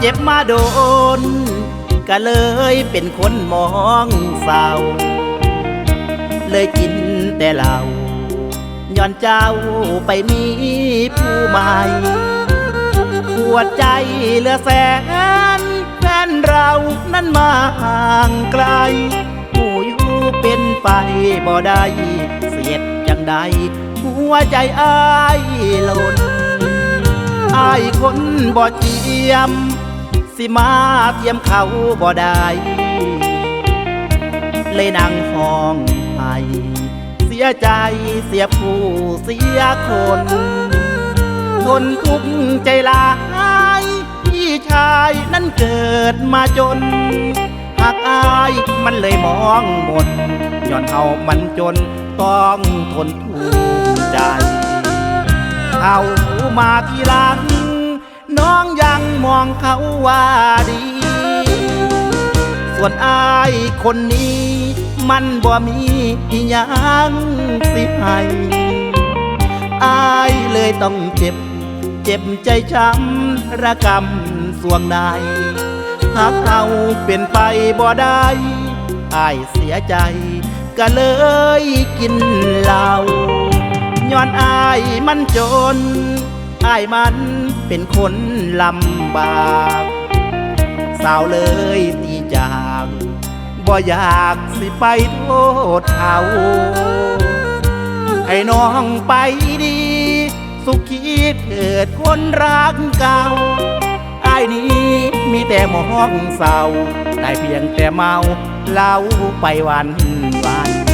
เจ็บมาโดน ก็เลยเป็นคนมองเศร้า เลยกินแต่เหล้าย้อนเจ้าไปมีผู้ใหม่ปวดใจเหลือแสนแฟนเรานั้นมาห่างไกลผู้อยู่เป็นไปบ่ได้เสียดจังใดหัวใจอ้ายหล่นอ้ายคนบ่เจียม สิมาเทียมเขาบ่ได้ เลยนั่งห้องไห้เสียใจเสียผู้เสียคนทนทุกข์ใจลายพี่ชายนั้นเกิดมาจนหากอายมันเลยมองหมดย้อนเฮามันจนต้องทนทุกข์ใจ เขามาทีหลัง น้องยังมองเขาว่าดี ส่วนอายคนนี้ มันบ่มีอิหยังสิให้อายเลยต้องเจ็บ เจ็บใจช้ำระกำสวงในหากเขาเป็นไปบ่ได้อายเสียใจ ก็เลยกินเหล้าย้อนอายมันจนอายมัน เป็นคนลำบาก สาวเลยตีจากบ่อยากสิไปโทษเขาให้น้องไปดี สุขีเกิดคนรักเก่าไอ้นี้มีแต่มองเศร้าได้เพียงแต่เมาเล้าไปวันวัน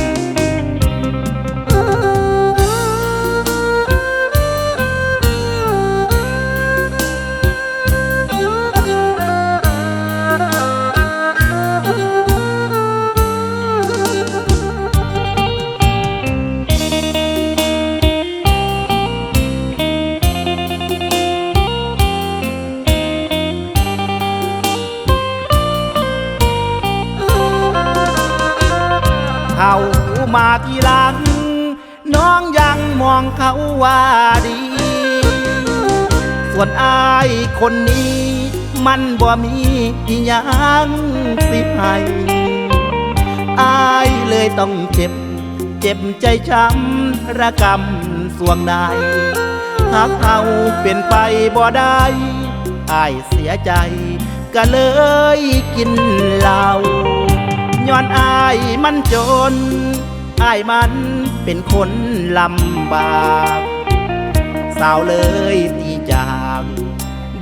มาทีหลัง น้องยังมองเขาว่าดี ส่วนอายคนนี้ มันบ่มีอิหยังสิให้อายเลยต้องเจ็บ เจ็บใจช้ำระกำสวงในหากเขาเป็นไปบ่ได้อายเสียใจ ก็เลยกินเหล้าย้อนอายมันจน อายมันเป็นคนลำบากสาวเลยตีจาก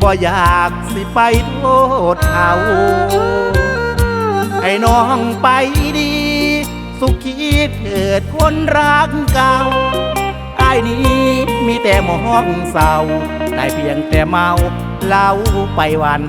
บ่อยากสิไปโทษเขาให้น้องไปดี สุขีเถิดคนรักเก่าอายนี้มีแต่มองเศร้าได้เพียงแต่เมาเล้าไปวัน